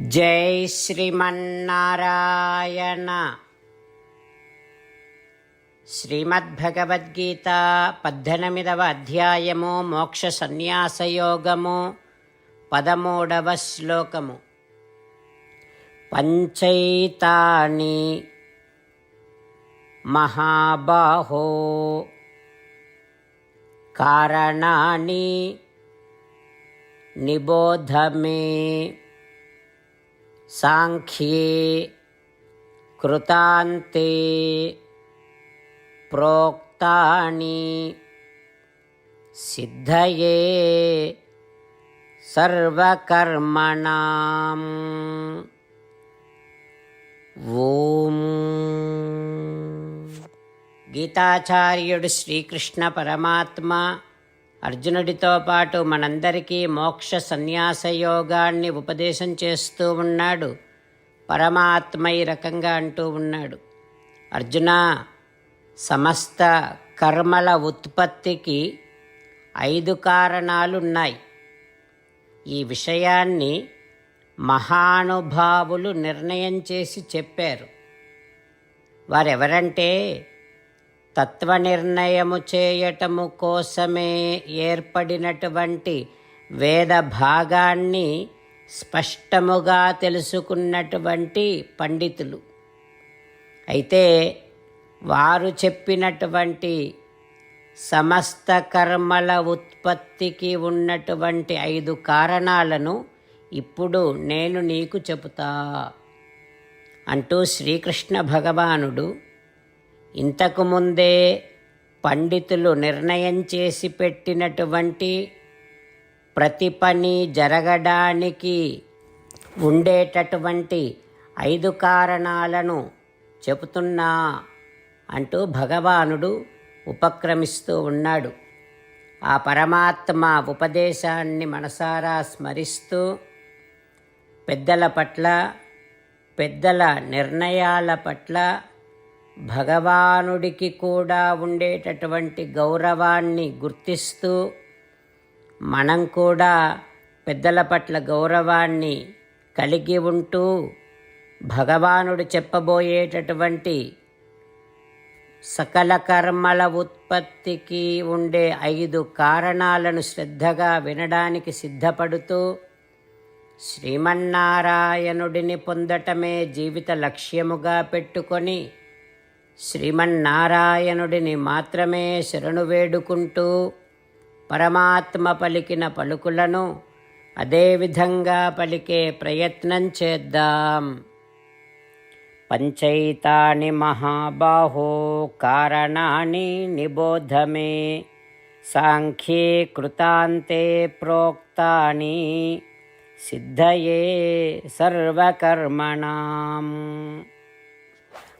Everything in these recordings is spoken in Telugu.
జై శ్రీమన్నారాయణ. శ్రీమద్భగవద్గీత పద్దెనిమిదవ అధ్యాయము మోక్ష సన్యాసయోగము పదమూడవ శ్లోకము. పంచైతాని మహాబాహో. కారణాని నిబోధమే సాంఖ్యే కృతాంతే ప్రోక్తాని సిద్ధయే సర్వకర్మణాం. ఓం. గీతాచార్యుడు శ్రీకృష్ణ పరమాత్మ అర్జునుడితో పాటు మనందరికీ మోక్ష సన్యాస యోగాన్ని ఉపదేశం చేస్తూ ఉన్నాడు. పరమాత్మ ఈ రకంగా అంటూ ఉన్నాడు. అర్జున సమస్త కర్మల ఉత్పత్తికి ఐదు కారణాలున్నాయి. ఈ విషయాన్ని మహానుభావులు నిర్ణయం చేసి చెప్పారు. వారెవరంటే తత్వ నిర్ణయము చేయటము కోసమే ఏర్పడినటువంటి వేద భాగాన్ని స్పష్టముగా తెలుసుకున్నటువంటి పండితులు. అయితే వారు చెప్పినటువంటి సమస్త కర్మల ఉత్పత్తికి ఉన్నటువంటి ఐదు కారణాలను ఇప్పుడు నేను నీకు చెబుతా. అంటూ శ్రీకృష్ణ భగవానుడు ఇంతకుముందే పండితులు నిర్ణయం చేసి పెట్టినటువంటి ప్రతి పని జరగడానికి ఉండేటటువంటి ఐదు కారణాలను చెబుతున్నా అంటూ భగవానుడు ఉపక్రమిస్తూ ఉన్నాడు. ఆ పరమాత్మ ఉపదేశాన్ని మనసారా స్మరిస్తూ పెద్దల పట్ల పెద్దల నిర్ణయాల పట్ల భగవానుడికి కూడా ఉండేటటువంటి గౌరవాన్ని గుర్తిస్తూ మనం కూడా పెద్దల పట్ల గౌరవాన్ని కలిగి ఉంటూ భగవానుడు చెప్పబోయేటటువంటి సకల కర్మల ఉత్పత్తికి ఉండే ఐదు కారణాలను శ్రద్ధగా వినడానికి సిద్ధపడుతూ శ్రీమన్నారాయణుడిని పొందటమే జీవిత లక్ష్యముగా పెట్టుకొని శ్రీమన్నారాయణుడిని మాత్రమే శరణు వేడుకుంటూ పరమాత్మ పలికిన పలుకులను అదేవిధంగా పలికే ప్రయత్నం చేద్దాం. పంచైతాని మహాబాహో కారణాన్ని నిబోధమే సాంఖ్యే కృతాంతే ప్రోక్తాని సిద్ధయే సర్వకర్మణాం.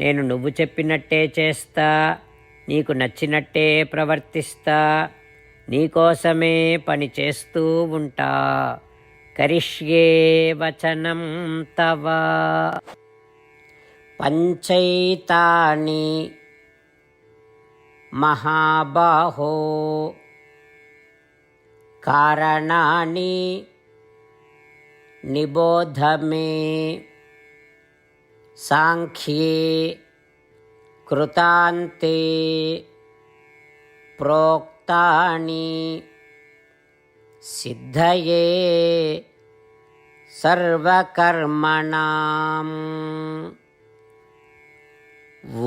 నేను నువ్వు చెప్పినట్టే చేస్తా నీకు నచ్చినట్టే ప్రవర్తిస్తా నీకోసమే పని చేస్తూ ఉంటా. కరిష్యే వచనం తవ. పంచైతాని మహాబాహో. కారణాన్ని నిబోధ మే साङ्ख्ये कृतान्ते प्रोक्तानि सिद्धये सर्वकर्मणाम्।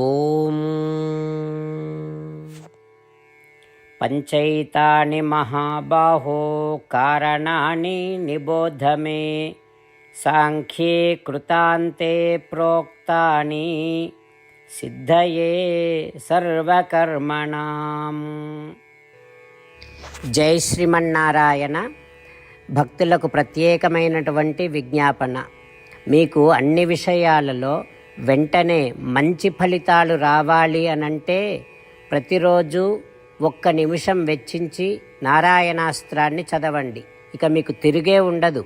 ॐ पञ्चैतानि महाबाहो कारणानि निबोधमे సాంఖ్యే కృతాంతే ప్రోక్తాని సిద్ధయే సర్వకర్మణాం. జై శ్రీమన్నారాయణ. భక్తులకు ప్రత్యేకమైనటువంటి విజ్ఞాపన. మీకు అన్ని విషయాలలో వెంటనే మంచి ఫలితాలు రావాలి అనంటే ప్రతిరోజు ఒక్క నిమిషం వెచ్చించి నారాయణాస్త్రాన్ని చదవండి. ఇక మీకు తిరిగే ఉండదు.